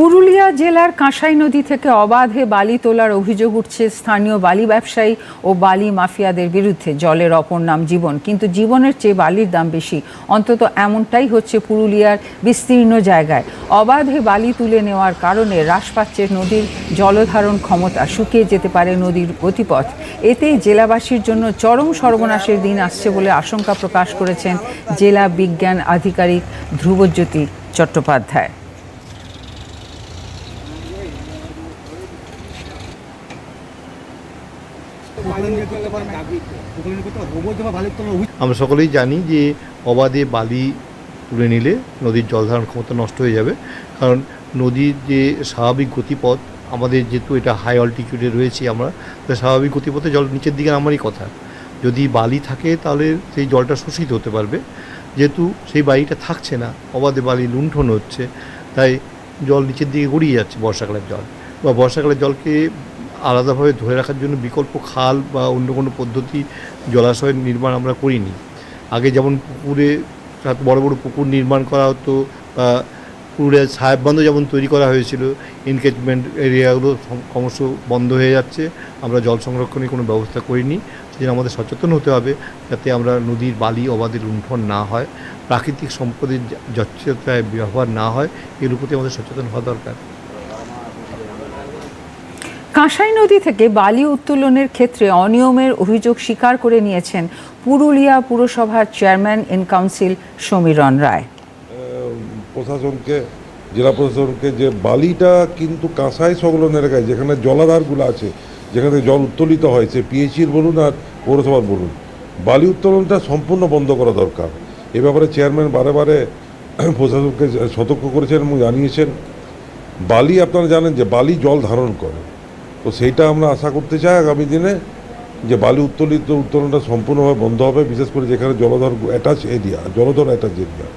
পুরুলিয়া জেলার কাঁসাই নদী থেকে অবাধে বালি তোলার অভিযোগ উঠছে স্থানীয় বালি ব্যবসায়ী ও বালি মাফিয়াদের বিরুদ্ধে। জলের অপর নাম জীবন, কিন্তু জীবনের চেয়ে বালির দাম বেশি। অন্তত এমনটাই হচ্ছে পুরুলিয়ার বিস্তীর্ণ জায়গায়। অবাধে বালি তুলে নেওয়ার কারণে হ্রাস পাচ্ছে নদীর জলধারণ ক্ষমতা, শুকিয়ে যেতে পারে নদীর গতিপথ। এতে জেলাবাসীর জন্য চরম সর্বনাশের দিন আসছে বলে আশঙ্কা প্রকাশ করেছেন জেলা বিজ্ঞান আধিকারিক ধ্রুবজ্যোতি চট্টোপাধ্যায়। আমরা সকলেই জানি যে অবাধে বালি তুলে নিলে নদীর জলধারণ ক্ষমতা নষ্ট হয়ে যাবে। কারণ নদীর যে স্বাভাবিক গতিপথ, আমাদের যেহেতু এটা হাই অল্টিটিউডে রয়েছি আমরা, তো স্বাভাবিক গতিপথে জল নিচের দিকে আমারই কথা। যদি বালি থাকে তাহলে সেই জলটা শোষিত হতে পারবে। যেহেতু সেই বালিটা থাকছে না, অবাধে বালি লুণ্ঠন হচ্ছে, তাই জল নিচের দিকে গড়িয়ে যাচ্ছে বর্ষাকালের জল। বা বর্ষাকালের জলকে আলাদাভাবে ধরে রাখার জন্য বিকল্প খাল বা অন্য কোনো পদ্ধতি জলাশয়ের নির্মাণ আমরা করিনি। আগে যেমন পুকুরে বড় বড় পুকুর নির্মাণ করা হতো বা পুকুরে সাহেববান্ধ যেমন তৈরি করা হয়েছিল এনকেজমেন্ট এরিয়াগুলো ক্রমশ বন্ধ হয়ে যাচ্ছে। আমরা জল সংরক্ষণের কোনো ব্যবস্থা করিনি। সেজন্য আমাদের সচেতন হতে হবে যাতে আমরা নদীর বালি অবাধে লুণ্ঠন না হয়, প্রাকৃতিক সম্পদের যচ্ছতায় ব্যবহার না হয়, এর প্রতি আমাদের সচেতন হওয়া দরকার। কাঁসাই নদী থেকে বালি উত্তোলনের ক্ষেত্রে অনিয়মের অভিযোগ স্বীকার করে নিয়েছেন পুরুলিয়া পুরসভার chairman in council Samiran Roy. প্রশাসনকে, জেলা প্রশাসনকে যে বালিটা কিন্তু কাঁসাই সংলগ্ন এলাকায়, যেখানে জলাধারগুলো আছে, যেখানে জল উত্তোলিত হয়, সে পিএইচির বলুন আর পৌরসভার বলুন, বালি উত্তোলনটা সম্পূর্ণ বন্ধ করা দরকার। এ ব্যাপারে চেয়ারম্যান বারে বারে প্রশাসনকে সতর্ক করেছেন এবং জানিয়েছেন, বালি আপনারা জানেন যে বালি জল ধারণ করে। তো সেইটা আমরা আশা করতে চাই আগামী দিনে যে বালি উত্তোলিত উত্তোলনটা সম্পূর্ণভাবে বন্ধ হবে, বিশেষ করে যেখানে জলধর অ্যাটাচ এরিয়া জলধর অ্যাটাচ এরিয়া